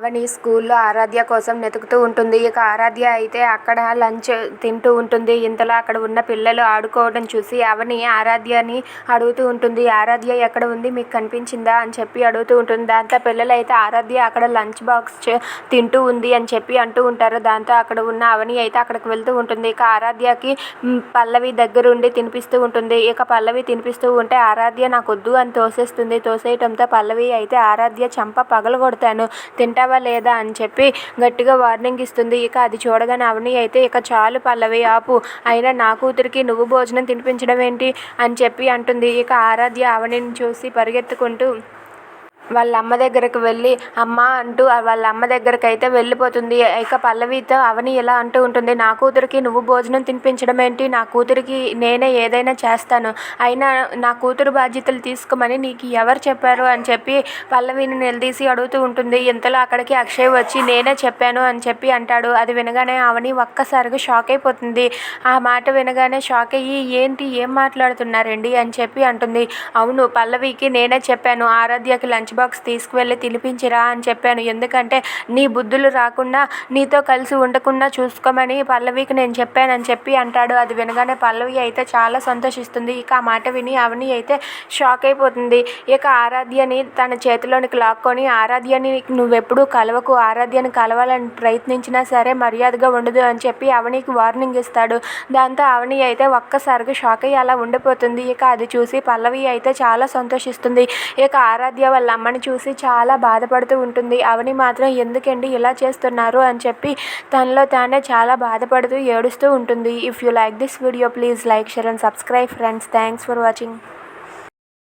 అవని స్కూల్లో ఆరాధ్య కోసం వెతుకుతూ ఉంటుంది. ఇక ఆరాధ్య అయితే అక్కడ లంచ్ తింటూ ఉంటుంది. ఇంతలో అక్కడ ఉన్న పిల్లలు ఆడుకోవడం చూసి అవని ఆరాధ్యని అడుగుతూ ఉంటుంది. ఆరాధ్య ఎక్కడ ఉంది? మీకు కనిపించిందా? అని చెప్పి అడుగుతూ ఉంటుంది. దాంతో పిల్లలు అయితే ఆరాధ్య అక్కడ లంచ్ బాక్స్ తింటూ ఉంది అని చెప్పి అంటూ ఉంటారు. దాంతో అక్కడ ఉన్న అవని అయితే అక్కడికి వెళ్తూ ఉంటుంది. ఇక ఆరాధ్యకి పల్లవి దగ్గరుండి తినిపిస్తూ ఉంటుంది. ఇక పల్లవి తినిపిస్తూ ఉంటే ఆరాధ్య నాకు వద్దు అని తోసేస్తుంది. తోసేయటంతో పల్లవి అయితే ఆరాధ్య చంప పగలగొడతాను. తింటావా లేదా అని చెప్పి గట్టిగా వార్నింగ్ ఇస్తుంది. ఇక అది చూడగానే అవని అయితే ఇక చాలు పల్లవి ఆపు. అయినా నా కూతురికి నువ్వు భోజనం తినిపించడం ఏంటి? అని చెప్పి అంటుంది. ఇక ఆరాధ్య అవనిని చూసి పరిగెత్తుకుంటూ వాళ్ళ అమ్మ దగ్గరకు వెళ్ళి అమ్మ అంటూ వాళ్ళ అమ్మ దగ్గరకు అయితే వెళ్ళిపోతుంది. ఇక పల్లవితో అవని ఇలా అంటూ ఉంటుంది నా కూతురికి నువ్వు భోజనం తినిపించడం ఏంటి? నా కూతురికి నేనే ఏదైనా చేస్తాను. అయినా నా కూతురు బాధ్యతలు తీసుకోమని నీకు ఎవరు చెప్పారు? అని చెప్పి పల్లవిని నిలదీసి అడుగుతూ ఉంటుంది. ఇంతలో అక్కడికి అక్షయ్ వచ్చి నేనే చెప్పాను అని చెప్పి అంటాడు. అది వినగానే అవని ఒక్కసారిగా షాక్ అయిపోతుంది. ఆ మాట వినగానే షాక్ అయ్యి ఏంటి? ఏం మాట్లాడుతున్నారండి? అని చెప్పి అంటుంది. అవును పల్లవికి నేనే చెప్పాను. ఆరాధ్యకి లంచ్ బాక్స్ తీసుకువెళ్ళి తినిపించిరా అని చెప్పాను. ఎందుకంటే నీ బుద్ధులు రాకుండా నీతో కలిసి ఉండకుండా చూసుకోమని పల్లవికి నేను చెప్పానని చెప్పి అంటాడు. అది వినగానే పల్లవి అయితే చాలా సంతోషిస్తుంది. ఇక ఆ మాట విని అవని అయితే షాక్ అయిపోతుంది. ఇక ఆరాధ్యని తన చేతిలోనికి లాక్కొని ఆరాధ్యని నువ్వెప్పుడు కలవకు. ఆరాధ్యని కలవాలని ప్రయత్నించినా సరే మర్యాదగా ఉండదు అని చెప్పి అవనికి వార్నింగ్ ఇస్తాడు. దాంతో అవని అయితే ఒక్కసారిగా షాక్ అయ్యి అలా ఉండిపోతుంది. ఇక అది చూసి పల్లవి అయితే చాలా సంతోషిస్తుంది. ఇక ఆరాధ్య వాళ్ళ అమ్మని చూసి చాలా బాధపడుతూ ఉంటుంది. అవని మాత్రం ఎందుకండి ఇలా చేస్తున్నారు అని చెప్పి తనలో తానే చాలా బాధపడుతూ ఏడుస్తూ ఉంటుంది. If you like this video please like share and subscribe friends thanks for watching